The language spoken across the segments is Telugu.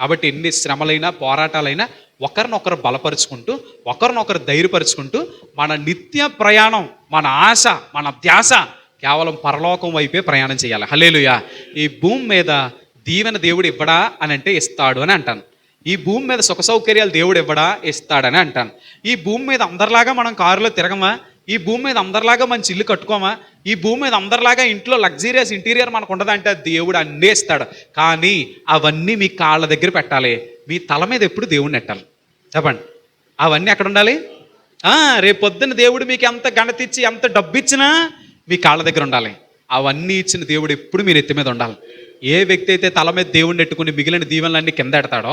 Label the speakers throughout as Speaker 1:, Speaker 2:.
Speaker 1: కాబట్టి ఎన్ని శ్రమలైనా పోరాటాలైనా ఒకరినొకరు బలపరుచుకుంటూ ఒకరినొకరు ధైర్యపరుచుకుంటూ మన నిత్య ప్రయాణం మన ఆశ మన ధ్యాస కేవలం పరలోకం వైపే ప్రయాణం చేయాలి. హలేలుయా ఈ భూమి మీద దీవెన దేవుడు ఇవ్వడా అని అంటే ఇస్తాడు అని అంటాను. ఈ భూమి మీద సుఖ సౌకర్యాలు దేవుడు ఇవ్వడా? ఇస్తాడని అంటాను. ఈ భూమి మీద అందరిలాగా మనం కారులో తిరగమా? ఈ భూమి మీద అందరిలాగా మంచి ఇల్లు కట్టుకోమా? ఈ భూమి మీద అందరిలాగా ఇంట్లో లగ్జీరియస్ ఇంటీరియర్ మనకు ఉండదంటే దేవుడు అన్నీ ఇస్తాడు. కానీ అవన్నీ మీ కాళ్ళ దగ్గర పెట్టాలి. మీ తల మీద ఎప్పుడు దేవుడిని పెట్టాలి చెప్పండి. అవన్నీ ఎక్కడ ఉండాలి? రేపొద్దున దేవుడు మీకు ఎంత ఘనత ఇచ్చి ఎంత డబ్బు ఇచ్చినా మీ కాళ్ళ దగ్గర ఉండాలి. అవన్నీ ఇచ్చిన దేవుడు ఎప్పుడు మీ నెత్తి మీద ఉండాలి. ఏ వ్యక్తి అయితే తల మీద దేవుడిని పెట్టుకుని మిగిలిన దీవెనలన్నీ కింద ఎడతాడో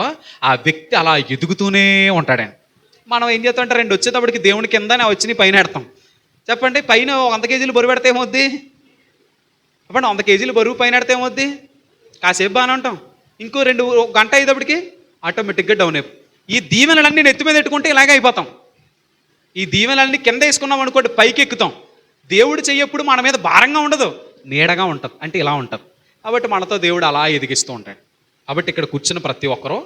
Speaker 1: ఆ వ్యక్తి అలా ఎదుగుతూనే ఉంటాడని మనం ఏం చేస్తామంటే రెండు వచ్చేటప్పటికి దేవుని కిందనే వచ్చి పైన ఎడతాం చెప్పండి పైన వంద కేజీలు బరువు పెడితే ఏమొద్ది చెప్పండి వంద కేజీలు బరువు పైన పెడితే ఏమొద్ది కాసేపు బాగానే ఉంటాం. ఇంకో రెండు గంట అయ్యేటప్పటికి ఆటోమేటిక్గా డౌన్ అయిపో ఈ దీవెనలన్నీ నెత్తి మీద పెట్టుకుంటే ఇలాగే అయిపోతాం. ఈ దీవెనలన్నీ కింద వేసుకున్నాం అనుకోండి పైకి ఎక్కుతాం. దేవుడు చెయ్యప్పుడు మన మీద భారంగా ఉండదు నీడగా ఉంటుంది అంటే ఇలా ఉంటుంది. కాబట్టి మనతో దేవుడు అలా ఎదిగిస్తూ ఉంటాడు. కాబట్టి ఇక్కడ కూర్చున్న ప్రతి ఒక్కరూ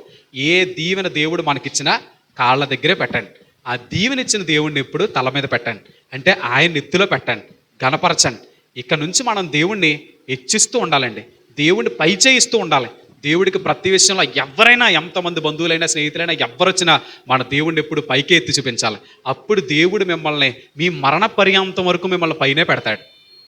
Speaker 1: ఏ దీవెన దేవుడు మనకిచ్చినా కాళ్ళ దగ్గరే పెట్టండి. ఆ దీవెనిచ్చిన ఇచ్చిన దేవుడిని ఎప్పుడు తల మీద పెట్టండి. అంటే ఆయన నెత్తిలో పెట్టండి. గణపరచండి. ఇక్కడ నుంచి మనం దేవుణ్ణి హెచ్చిస్తూ ఉండాలండి. దేవుణ్ణి పైచేయిస్తూ ఉండాలి. దేవుడికి ప్రతి విషయంలో ఎవరైనా ఎంతమంది బంధువులైనా స్నేహితులైనా ఎవరొచ్చినా మన దేవుడిని ఎప్పుడు పైకే ఎత్తి చూపించాలి. అప్పుడు దేవుడు మిమ్మల్ని మీ మరణ పర్యాంతం వరకు మిమ్మల్ని పైనే పెడతాడు.